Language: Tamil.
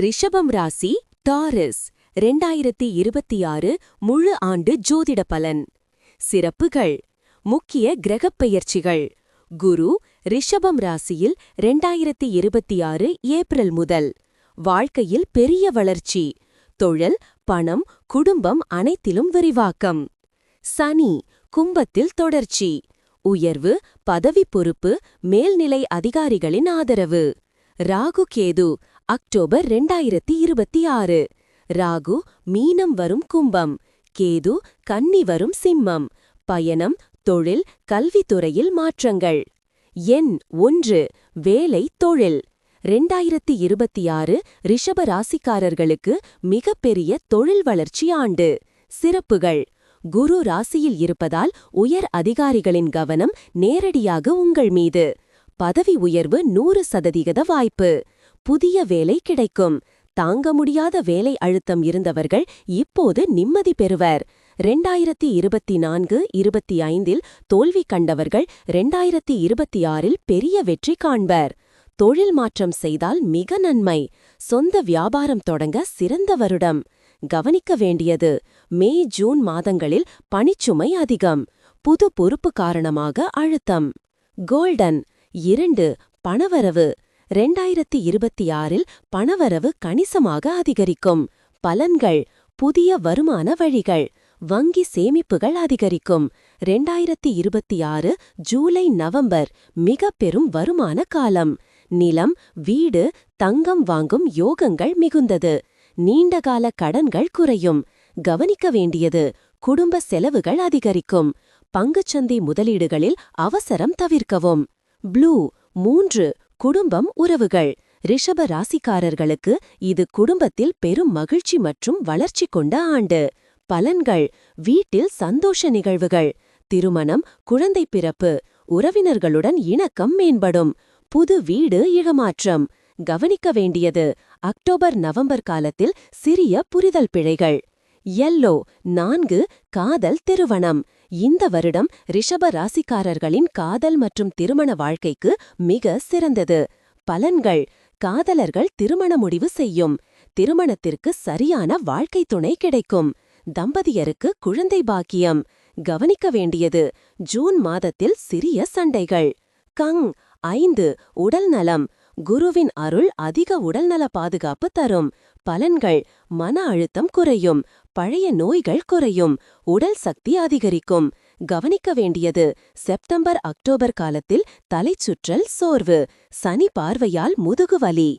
ரிஷபம் ராசி டாரஸ் ரெண்டாயிரத்தி இருபத்தி ஆறு முழு ஆண்டு ஜோதிட பலன். சிறப்புகள். முக்கிய கிரகப் பெயர்ச்சிகள். குரு ரிஷபம் ராசியில் ரெண்டாயிரத்தி இருபத்தி ஆறு ஏப்ரல் முதல். வாழ்க்கையில் பெரிய வளர்ச்சி. தொழில் பணம் குடும்பம் அனைத்திலும் விரிவாக்கம். சனி கும்பத்தில் தொடர்ச்சி. உயர்வு பதவி பொறுப்பு மேல்நிலை அதிகாரிகளின் ஆதரவு. ராகு கேது அக்டோபர் ரெண்டாயிரத்தி இருபத்தி ஆறு. ராகு மீனம் வரும் கும்பம். கேது கன்னி வரும் சிம்மம். பயணம் தொழில் கல்வித்துறையில் மாற்றங்கள். எண் ஒன்று வேலை தொழில். ரெண்டாயிரத்தி இருபத்தி ஆறு ரிஷப ராசிக்காரர்களுக்கு மிகப்பெரிய தொழில் வளர்ச்சி ஆண்டு. சிறப்புகள். குரு ராசியில் இருப்பதால் உயர் அதிகாரிகளின் கவனம் நேரடியாக உங்கள் மீது. பதவி உயர்வு நூறு சதவிகித வாய்ப்பு. புதிய வேலை கிடைக்கும். தாங்க முடியாத வேலை அழுத்தம் இருந்தவர்கள் இப்போது நிம்மதி பெறுவர். ரெண்டாயிரத்தி இருபத்தி நான்கு இருபத்தி ஐந்தில் தோல்வி கண்டவர்கள் ரெண்டாயிரத்தி இருபத்தி ஆறில் பெரிய வெற்றி காண்பர். தொழில் மாற்றம் செய்தால் மிக நன்மை. சொந்த வியாபாரம் தொடங்க சிறந்த வருடம். கவனிக்க வேண்டியது மே ஜூன் மாதங்களில் பணிச்சுமை அதிகம். புது பொறுப்பு காரணமாக அழுத்தம். கோல்டன் இரண்டு பணவரவு. ரெண்டாயிரத்தி இருபத்தி ஆறில் பணவரவு கணிசமாக அதிகரிக்கும். பலன்கள் புதிய வருமான வழிகள் வங்கி சேமிப்புகள் அதிகரிக்கும். ரெண்டாயிரத்தி இருபத்தி ஆறு ஜூலை நவம்பர் மிக பெரும் வருமான காலம். நிலம் வீடு தங்கம் வாங்கும் யோகங்கள் மிகுந்தது. நீண்டகால கடன்கள் குறையும். கவனிக்க வேண்டியது குடும்ப செலவுகள் அதிகரிக்கும். பங்குச்சந்தை முதலீடுகளில் அவசரம் தவிர்க்கவும். ப்ளூ மூன்று குடும்பம் உறவுகள். ரிஷப ராசிக்காரர்களுக்கு இது குடும்பத்தில் பெரும் மகிழ்ச்சி மற்றும் வளர்ச்சி கொண்ட ஆண்டு. பலன்கள் வீட்டில் சந்தோஷ நிகழ்வுகள். திருமணம் குழந்தை பிறப்பு உறவினர்களுடன் இணக்கம் மேம்படும். புது வீடு இழமாற்றம். கவனிக்க வேண்டியது அக்டோபர் நவம்பர் காலத்தில் சிறிய புரிதல் பிழைகள். எல்லோ நான்கு காதல் திருவணம். இந்த வருடம் ரிஷப ராசிக்காரர்களின் காதல் மற்றும் திருமண வாழ்க்கைக்கு மிக சிறந்தது. பலன்கள். காதலர்கள் திருமண முடிவு செய்யும். திருமணத்திற்கு சரியான வாழ்க்கை துணை கிடைக்கும். தம்பதியருக்கு குழந்தை பாக்கியம். கவனிக்க வேண்டியது. ஜூன் மாதத்தில் சிறிய சண்டைகள். கங். ஐந்து உடல் நலம். குருவின் அருள் அதிக உடல்நல பாதுகாப்பு தரும். பலன்கள். மன அழுத்தம் குறையும். பழைய நோய்கள் குறையும் உடல் சக்தி அதிகரிக்கும். கவனிக்க வேண்டியது செப்டம்பர் அக்டோபர் காலத்தில் தலைச்சுற்றல் சோர்வு. சனி பார்வையால் முதுகுவலி